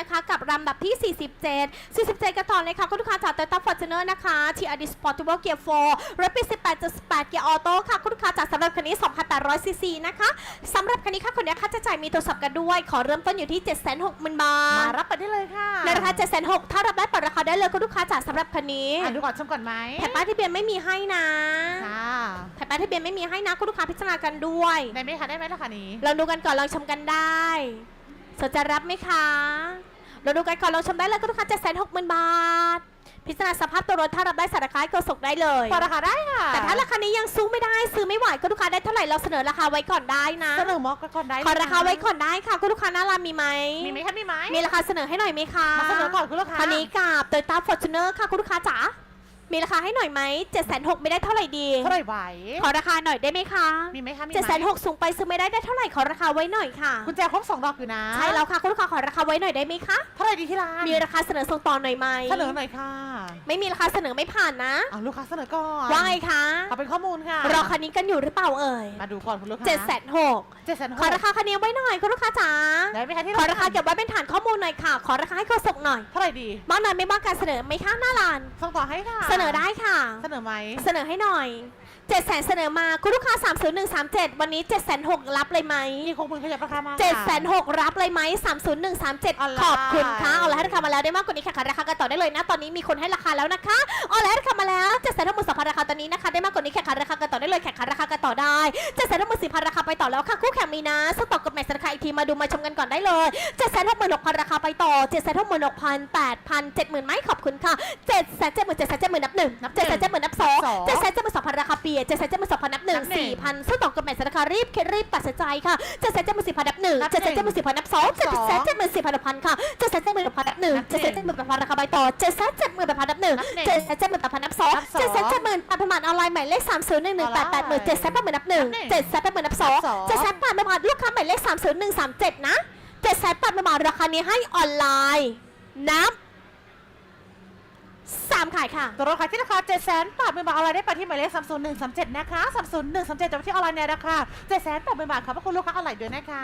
นะคะ กับลำดับที่ 47 47 กันต่อเลยค่ะคุณลูกค้าจาก Toyota Fortuner นะคะ TRD Sportable Gear 4รถปี18.8 เกียร์ออโต้ค่ะคุณลูกค้าจากสำหรับคันนี้ 2,800 ซีซีนะคะสำหรับคันนี้ค่ะคนนี้ค่าใช้จ่ายมีตัวสับกันด้วย ขอเริ่มต้นอยู่ที่ 760,000 บามาทรับไปได้เลยค่ะในราคา760,000ถ้ารับได้เปิดราคาได้เลยคุณลูกค้าจากสำหรับคันนี้อ่านดูก่อนชมก่อนไหมแผ่นป้ายทะเบียนไม่มีให้นะค่ะแผ่นป้ายทะเบียนไม่มีให้นะคุณลูกค้าพิจารณากันด้วยได้ไหมคะได้ไหมราคานี้ลองดูกันก่อนลองชมกันได้สนใจรับไหมคะ ลองดูกันก่อนลองชมได้เลยคุณลูกค้า7 6 0 0 0 0บาท พิจารณาสภาพตัวรถถ้ารับได้สารคายก็ส่งได้เลยพอราคาได้ค่ะ แต่ถ้าราคานี้ยังสู้ไม่ได้ซื้อไม่ไหวก็ลูกค้าได้เท่าไหร่เราเสนอราคาไว้ก่อนได้นะเสนอมอกก่อนได้ขอราคาไว้ก่อนได้ค่ะคุณลูกค้าหน้าร้านมีไหมมีไหมคะมีไหมมีราคาเสนอให้หน่อยไหมคะมาเสนอก่อนคุณลูกค้าคันนี้กับโตโยต้าฟอร์จูเนอร์ค่ะคุณลูกค้าจ๋า มีราคาให้หน่อยไหม7 6 0 0 0ไม่ได้เท่าไหร่ดี เท่าไหร่ไหว ขอราคาหน่อยได้ไหมคะมีไหมคะมีเจ็ดไหแสมนหกสูงไปซื้อไม่ได้ได้เท่าไหร่ขอราคาไว้หน่อยค่ะกุญแจครบสองดอกอยู่นะใช่แล้วค่ะคุณลูกค้าขอราคาไว้หน่อยได้ไหมคะ เท่าไหร่ดีที่ร้านมีราคาเสนอส่งต่อหน่อยไหมเสนอหน่อยค่ะ ไม่มีราคาเสนอไม่ผ่านนะเอาลูกค้าเสนอก่อนว่าไงคะเอาเป็นข้อมูลค่ะรอคันนี้กันอยู่หรือเปล่าเอ่ยมาดูก่อนคุณลูกค้าเจ็ดแสนหกเจ็ดแสนหขอกราคาคันนี้ไว้หน่อยคุณลูกค้าจ๋าได้ไหมคะที่ขอราคาเก็บไว้เป็นฐานข้อมูลหน่อยค่ะ ขอราคาให้โฆษกหน่อยเท่าไหร่ดีมากหน่อยไม่มากการเสนอไหม่ค่าหน้าร้านส่งต่อให้ค่ะ เสนอได้ค่ะ เสนอไหมเสนอให้หน่อยเจ็ดแสนเสนอมาคุณลูกค้า3 0 1 3 7 วันนี้7 6 0 0รับเลยไหมมีคงมือขยับราคามาเจ็ดแสค่ะนหกรับเลยไหมสามศูนย์หนึ่งสามเจ็ดออนไลน์ขอบคุณค่ะเอาละให้ราคามาแล้วได้มากกว่านี้ค่ะราคากันต่อได้เลยนะตอนนี้มีคนให้ราคาแล้วนะคะเอาละให้ราคามาแล้วเจ็ดแสนทั้งหมดสองพันราคาตอนนี้นะคะ ได้มากกว่านี้แข่งขันราคากันต่อได้เลยแข่งขันราคากันต่อได้เจ็ดแสนทั้งหมดสี่พันราคาไปต่อแล้วค่ะคู่แข่งมีนะสต็อกกับแมทราคาอีกทีมาดูมาชมกันก่อนได้เลยเจ็ดแสนหกหมื่นหกพันราคาไปต่อเจ็ดแสนหกหมื่นหกพันแปดพันเจ็ดหมื่นไหมขอบคุณค่ะเจ็ดแสนเจ็ดหมื่นเจ็ดแสนเจ็ดหมื่นนับหนึ่งนับหนึ่งเจ็ดแสนเจ็ดหมื่นนับสองสองเจ็ดแสนเจ็ดหมื่นสองพันราคาเปียเจ็ดแสนเจ็ดหมื่นสองพันนับหนึ่งนับหนึ่งสี่พันสต็อกกับแมทราคารีบคิดรีบตัดสินใจค่ะเจ็ดแสนเจ็ดหมื่นสี่พันนับหนึ่งนับหนึ่เจ็ดงแสนเจ็ดหมื่นสี่พันนับสองเจ็ดแสนเจ็ดหมื่นสี่พันนับพันค่ะเจ็ดแสนเจ็ดหมื่นนับพันนับหนึ่งนับหนึ่เจ็ดงแสนเจ็ดหมื่นแปดพันราคาใบต่อเจ็ดแสนเจ็ดหมื่นแปดพันนับหนึ่งนับหนึ่งเจ็ดแสนเจ็ดหมื่นแปดพันนับสองนับสองเจ็ดแสนเจ็ดหมื่นแปดพันบาทออนไลน์หมายเลขสามศูนย์หนึ่งหนึ่งแปดแปดหมื่นเจ็ดแสนแปดหมื่นนับหนึ่งนับหนึ่งเจ็ดแสนแปดหมื่นนับสองนับสองเจ็ดแสนแปดหมื่นบาทลูกค้าหมายเลขสามศูนย์หนึ่งสามเจ็ดนะเจ็ดแสนแปดหมื่นบาทราคานี้ให้ออนไลน์นับสามขายค่ะตัวรถขายที่ราคา7 0 0 0 0 0บาทเป็นบาทอะไรได้ไปที่หมายเลข30137 นะคะ30137จะไปที่ออนไลน์ในราคา7 0 0 0 0 0บาทขอบพระคุณลูกค้าออนไลน์ด้วยนะคะ